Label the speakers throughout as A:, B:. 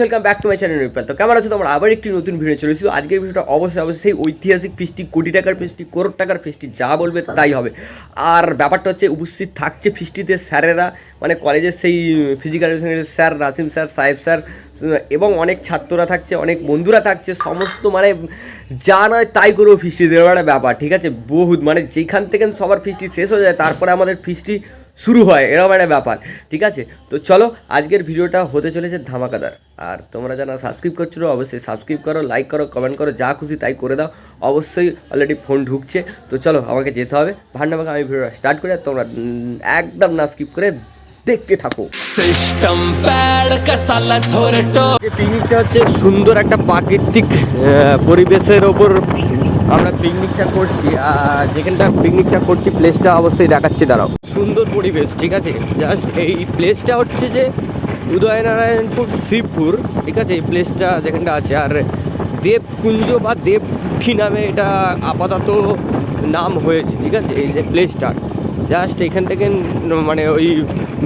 A: Welcome back to my channel রিপ্লার তো কেমন আছো তোমরা? আবার একটি নতুন ভিডিও চলে এসেছি। আজকের ভিডিওটা অবশ্যই অবশ্যই সেই ঐতিহাসিক ফিস্টি কোটি টাকার ফিস্টি করোড় টাকার ফিস্টি যা বলবে তাই হবে। আর ব্যাপারটা হচ্ছে, উপস্থিত থাকছে ফিস্টিতে স্যারেরা মানে কলেজের সেই ফিজিক্যাল স্যার, নাসিম স্যার, সাহেব স্যার, এবং অনেক ছাত্ররা থাকছে, অনেক বন্ধুরা থাকছে, সমস্ত মানে যা নয় তাই করেও ফিস্টি দেওয়ার ব্যাপার, ঠিক আছে? বহুত মানে যেখান থেকে সবার ফিস্টি শেষ হয়ে যায়, তারপরে আমাদের ফিস্টি শুরু হয় এরকম একটা ব্যাপার ঠিক আছে? তো চলো আজকের ভিডিওটা হতে চলেছে ধামাকাদার। আর তোমরা যারা সাবস্ক্রাইব করছ অবশ্যই সাবস্ক্রাইব করো লাইক করো কমেন্ট করো যা খুশি তাই করে দাও। অবশ্যই অলরেডি ফোন ঢুকছে। তো চলো আমাকে যেতে হবে। ভান্ডামাকে আমি ভিডিওটা স্টার্ট করে তোমরা একদম না স্কিপ করে দেখতে থাকো। সিস্টেম হচ্ছে সুন্দর একটা প্রাকৃতিক পরিবেশের ওপর আমরা পিকনিকটা করছি যেখানটা পিকনিকটা করছি প্লেসটা অবশ্যই দেখাচ্ছি, দাঁড়াও। সুন্দর পরিবেশ, ঠিক আছে? জাস্ট এই প্লেসটা হচ্ছে যে উদয়নারায়ণপুর শিবপুর ঠিক আছে? এই প্লেসটা যেখানটা আছে, আর দেবকুঞ্জ বা দেবকুঠি নামে এটা আপাতত নাম হয়েছে, ঠিক আছে? এই যে প্লেসটা জাস্ট এখান থেকে মানে ওই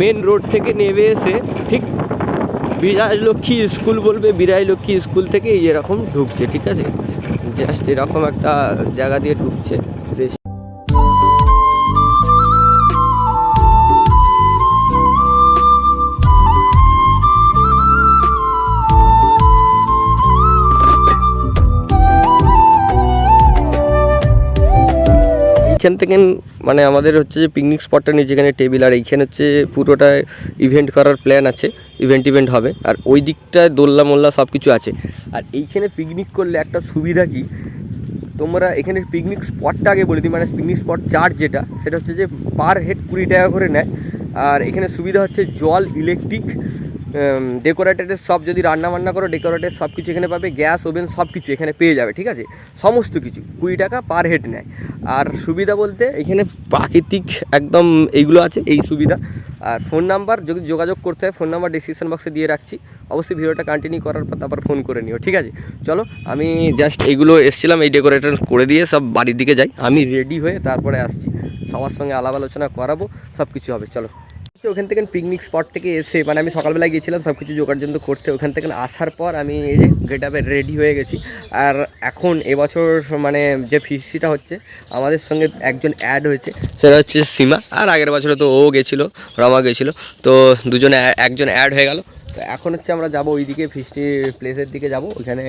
A: মেন রোড থেকে নেমে এসে ঠিক বিরাজ লক্ষ্মী স্কুল বলবে বিরাজ লক্ষ্মী স্কুল থেকে এরকম ঢুকছে, ঠিক আছে? জাস্ট এরকম একটা জায়গা দিয়ে ঢুকছে। বেশ। থেকে মানে আমাদের হচ্ছে যে পিকনিক স্পটটা নিয়ে যেখানে টেবিল আর এইখানে হচ্ছে পুরোটা ইভেন্ট করার প্ল্যান আছে। ইভেন্ট ইভেন্ট হবে। আর ওই দিকটায় দোল্লা মোল্লা সব কিছু আছে। আর এইখানে পিকনিক করলে একটা সুবিধা কি? তোমরা এখানে পিকনিক স্পটটা আগে বলে দিই মানে পিকনিক স্পট চার্জ যেটা, সেটা হচ্ছে যে পার হেড কুড়ি টাকা করে নেয়। আর এখানে সুবিধা হচ্ছে জল ইলেকট্রিক ডেকোরেটেডের সব যদি রান্না বান্না করো ডেকোরেটেড সব কিছু এখানে পাবে গ্যাস ওভেন সব কিছু এখানে পেয়ে যাবে, ঠিক আছে? সমস্ত কিছু কুড়ি টাকা পার হেড নেয়। আর সুবিধা বলতে এখানে প্রাকৃতিক একদম এইগুলো আছে, এই সুবিধা। আর ফোন নাম্বার, যদি যোগাযোগ করতে হয়, ফোন নাম্বার ডিসক্রিপশন বক্সে দিয়ে রাখছি। অবশ্যই ভিডিওটা কন্টিনিউ করার পর তারপর ফোন করে নিও, ঠিক আছে? চলো, আমি জাস্ট এইগুলো এসেছিলাম, এই ডেকোরেটার করে দিয়ে সব বাড়ির দিকে যাই। আমি রেডি হয়ে তারপরে আসছি। সবার সঙ্গে আলাপ আলোচনা করাবো সব কিছু হবে, চলো। তো ওখান থেকে পিকনিক স্পট থেকে এসে মানে আমি সকালবেলা গিয়েছিলাম সব কিছু জোগাড় জন্য করতে। ওখান থেকে আসার পর আমি এই যে গেট আপে রেডি হয়ে গেছি। আর এখন এবছর মানে যে ফিস্টিটা হচ্ছে আমাদের সঙ্গে একজন অ্যাড হয়েছে সেটা হচ্ছে সীমা। আর আগের বছরে তো ও গেছিল রমা গেছিল। তো দুজনে একজন অ্যাড হয়ে গেল। তো এখন হচ্ছে আমরা যাব ওইদিকে ফিস্টি প্লেসের দিকে যাব। ওইখানে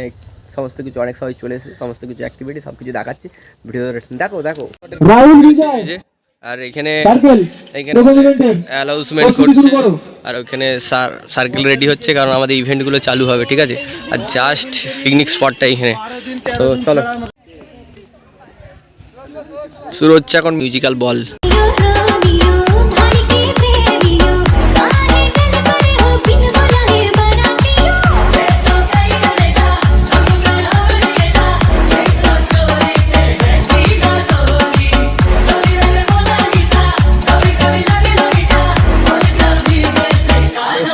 A: সমস্ত কিছু অনেক সবাই চলে এসেছে সমস্ত কিছু অ্যাক্টিভিটি সব কিছু দেখাচ্ছি। ভিডিও দেখো দেখো। আর এখানে
B: এখানে
A: করছে। আর ওখানে সার্কেল রেডি হচ্ছে কারণ আমাদের ইভেন্টগুলো চালু হবে ঠিক আছে? আর জাস্ট পিকনিক স্পটটা এখানে। তো চলো। শুরু হচ্ছে এখন মিউজিক্যাল বল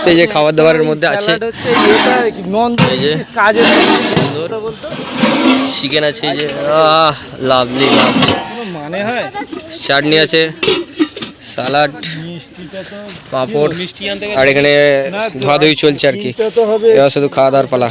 A: এসছে যে খাবার দাবারের মধ্যে আছে। এই যে সুন্দর চিকেন আছে এই যে আহ লাভলি লাভলি
B: মানে হয়?
A: চাটনি আছে সালাড পাঁপড় আর এখানে ধোয়াধুয়ি চলছে আর কি। এবার শুধু খাওয়া দাওয়ার পালা।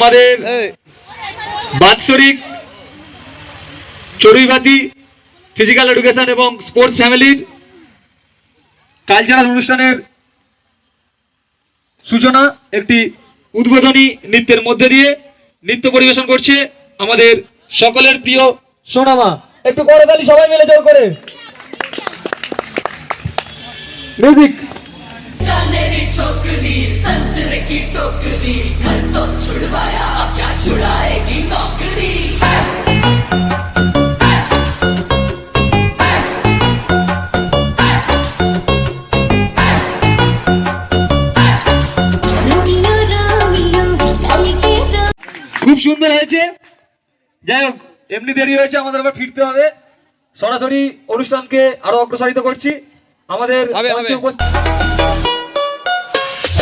C: আমাদের বাৎসরিক চড়ুইভাতি ফিজিক্যাল এডুকেশন এবং স্পোর্টস ফ্যামিলির কালচারাল অনুষ্ঠানের সূচনা একটি উদ্বোধনী নৃত্যের মধ্যে দিয়ে নৃত্য পরিবেশন করছে আমাদের সকলের প্রিয় সোনামা। একটু করে তালি সবাই মিলে জোর করে। মিউজিক
D: मेरी छोकरी संतरे की टोकरी घर तो छुड़वाया क्या छुड़ाएगी नौकरी
E: रोमियो रोमियो भाई के रो
C: খুব সুন্দর হয়েছে যাই হোক এমনি দেরি হয়েছে আমাদের আবার ফিরতে হবে সরাসরি অনুষ্ঠানকে আরো অগ্রসারিত করছি আমাদের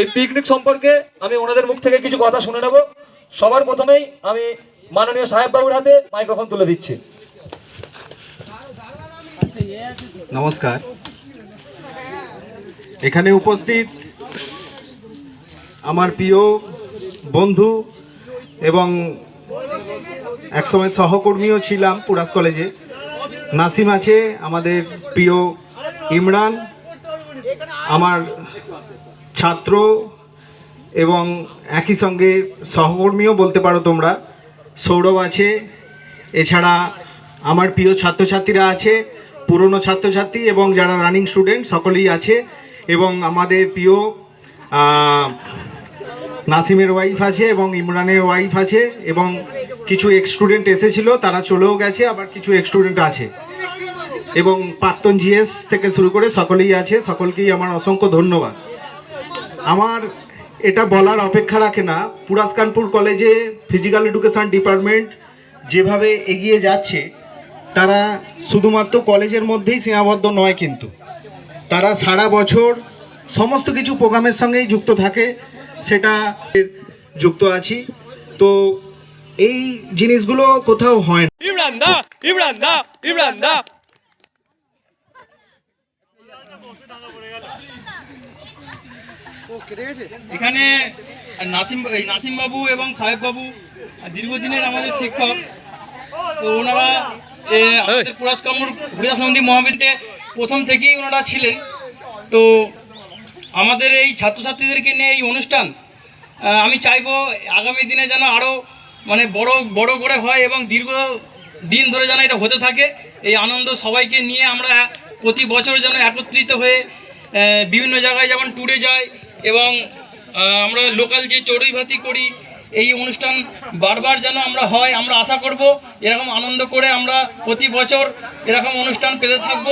C: এই পিকনিক সম্পর্কে আমি ওনাদের মুখ থেকে কিছু কথা শুনে নেব। সবার প্রথমেই আমি মাননীয় সাহেব বাবুর হাতে মাইক্রোফোন তুলে দিচ্ছি।
B: নমস্কার। এখানে উপস্থিত আমার প্রিয় বন্ধু এবং একসময় সহকর্মীও ছিলাম পুরাস কলেজে। নাসিম আছে, আমাদের প্রিয় ইমরান, আমার ছাত্র এবং একই সঙ্গে সহকর্মীও বলতে পারো তোমরা। সৌরভ আছে, এছাড়া আমার প্রিয় ছাত্রছাত্রীরা আছে, পুরনো ছাত্রছাত্রী এবং যারা রানিং স্টুডেন্ট সকলেই আছে এবং আমাদের প্রিয় নাসিমের ওয়াইফ আছে এবং ইমরানের ওয়াইফ আছে এবং কিছু এক্স স্টুডেন্ট এসেছিল, তারা চলেও গেছে, আবার কিছু এক্স স্টুডেন্ট আছে। এবং প্রাক্তন জিএস থেকে শুরু করে সকলেই আছে, সকলকেই আমার অসংখ্য ধন্যবাদ। আমার এটা বলার অপেক্ষা রাখে না। পুরাসকানপুর কলেজে ফিজিক্যাল এডুকেশান ডিপার্টমেন্ট যেভাবে এগিয়ে যাচ্ছে, তারা শুধুমাত্র কলেজের মধ্যেই সীমাবদ্ধ নয় কিন্তু। তারা সারা বছর সমস্ত কিছু প্রোগ্রামের সঙ্গেই যুক্ত থাকে, সেটা যুক্ত আছি। তো এই জিনিসগুলো কোথাও হয় না।
D: ইমরান দা ইমরান দা ইমরান দা।
F: এখানে নাসিম নাসিম বাবু এবং সাহেব বাবু দীর্ঘদিনের আমাদের শিক্ষক। তো ওনারা আমাদের সমিতি মহাবিদ্যালয়ে প্রথম থেকেই ওনারা ছিলেন। তো আমাদের এই ছাত্রছাত্রীদেরকে নিয়ে এই অনুষ্ঠান আমি চাইব আগামী দিনে যেন আরও মানে বড় বড় করে হয় এবং দীর্ঘ দিন ধরে যেন এটা হতে থাকে। এই আনন্দ সবাইকে নিয়ে আমরা প্রতি বছর যেন একত্রিত হয়ে বিভিন্ন জায়গায় যেমন ট্যুরে যায় এবং আমরা লোকাল যে চড়ুইভাতি করি, এই অনুষ্ঠান বারবার যেন আমরা হয়, আমরা আশা করব, এরকম আনন্দ করে আমরা প্রতি বছর এরকম অনুষ্ঠান পেতে থাকব।